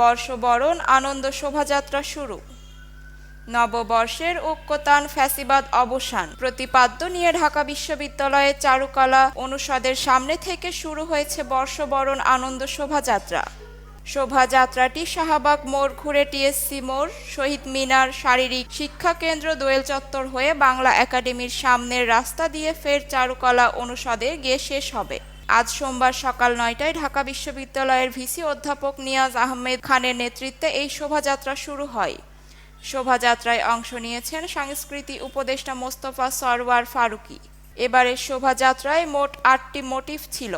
বর্ষবরণ আনন্দ শোভাযাত্রা শুরু। নববর্ষের ঐক্যতান ফ্যাসিবাদ অবসান। প্রতিপাদ্য নিয়ে ঢাকা বিশ্ববিদ্যালয়ের চারুকলা অনুষদের সামনে থেকে শুরু হয়েছে বর্ষবরণ আনন্দ শোভাযাত্রা। শোভাযাত্রাটি শাহবাগ মোড় ঘুরে টিএসসি মোড়, শহীদ মিনার, শারীরিক শিক্ষা কেন্দ্র, দোয়েল চত্বর হয়ে বাংলা একাডেমির সামনের রাস্তা দিয়ে ফের চারুকলা অনুষদে গিয়ে শেষ হবে। আজ সোমবার সকাল নয়টায় ঢাকা বিশ্ববিদ্যালয়ের ভিসি অধ্যাপক নিয়াজ আহমেদ খানের নেতৃত্বে এই শোভাযাত্রা শুরু হয়। শোভাযাত্রায় অংশ নিয়েছেন সাংস্কৃতিক উপদেষ্টা মোস্তফা সরওয়ার ফারুকি। এবারের শোভাযাত্রায় মোট আটটি মোটিভ ছিল।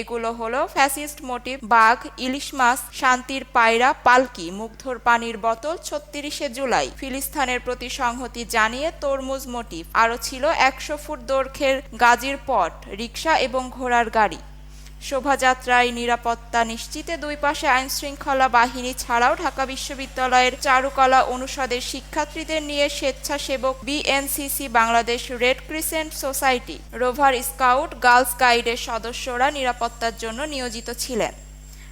এগুলো হলো ফ্যাসিস্ট মোটিভ, বাঘ, ইলিশ মাছ, শান্তির পায়রা, পালকি, মুগ্ধর পানির বোতল, ছত্রিশে জুলাই। ফিলিস্তানের প্রতি সংহতি জানিয়ে তরমুজ মোটিভ। আরও ছিল একশো ফুট দৈর্ঘ্যের গাজির পট রিক্সা এবং ঘোড়ার গাড়ি। শোভাযাত্রায় নিরাপত্তা নিশ্চিতে দুই পাশে আইনশৃঙ্খলা বাহিনী ছাড়াও ঢাকা বিশ্ববিদ্যালয়ের চারুকলা অনুষদের শিক্ষার্থীদের নিয়ে স্বেচ্ছাসেবক BNCC Bangladesh red crescent society, rover scout, girls গাইডের সদস্যরা নিরাপত্তার জন্য নিয়োজিত ছিলেন।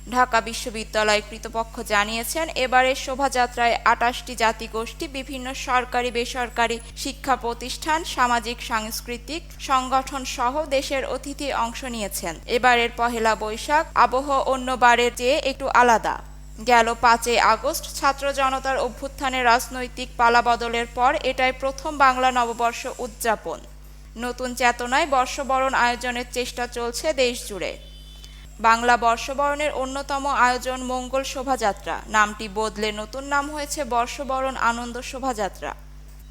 ঢাকা বিশ্ববিদ্যালয় কৃতপক্ষ জানিয়েছেন, এবারের শোভাযাত্রায় আটাশটি জাতিগোষ্ঠী, বিভিন্ন সরকারি, বেসরকারি শিক্ষা প্রতিষ্ঠান, সামাজিক, সাংস্কৃতিক সংগঠন সহ দেশের অতিথি অংশ নিয়েছেন। এবারের পহেলা বৈশাখ, আবহ অন্যবারের চেয়ে একটু আলাদা। গেল পাঁচই আগস্ট, ছাত্র জনতার অভ্যুত্থানের রাজনৈতিক পালাবদলের পর এটাই প্রথম বাংলা নববর্ষ উদযাপন। নতুন চেতনায় বর্ষবরণ আয়োজনের চেষ্টা চলছে দেশ জুড়ে বাংলা বর্ষবরণের অন্যতম আয়োজন মঙ্গল শোভাযাত্রা। নামটি বদলে নতুন নাম হয়েছে বর্ষবরণ আনন্দ শোভাযাত্রা।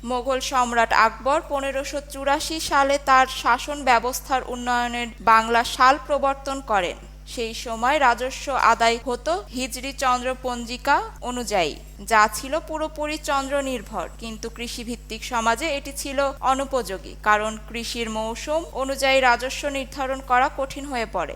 মোগল সম্রাট আকবর পনেরোশো চুরাশি সালে তার শাসন ব্যবস্থার উন্নয়নের বাংলা সাল প্রবর্তন করেন। সেই সময় রাজস্ব আদায় হতো হিজরি চন্দ্র পঞ্জিকা অনুযায়ী। যা ছিল পুরোপুরি চন্দ্র নির্ভর কিন্তু কৃষিভিত্তিক সমাজে এটি ছিল অনুপযোগী, কারণ কৃষির মৌসুম অনুযায়ী রাজস্ব নির্ধারণ করা কঠিন হয়ে পড়ে।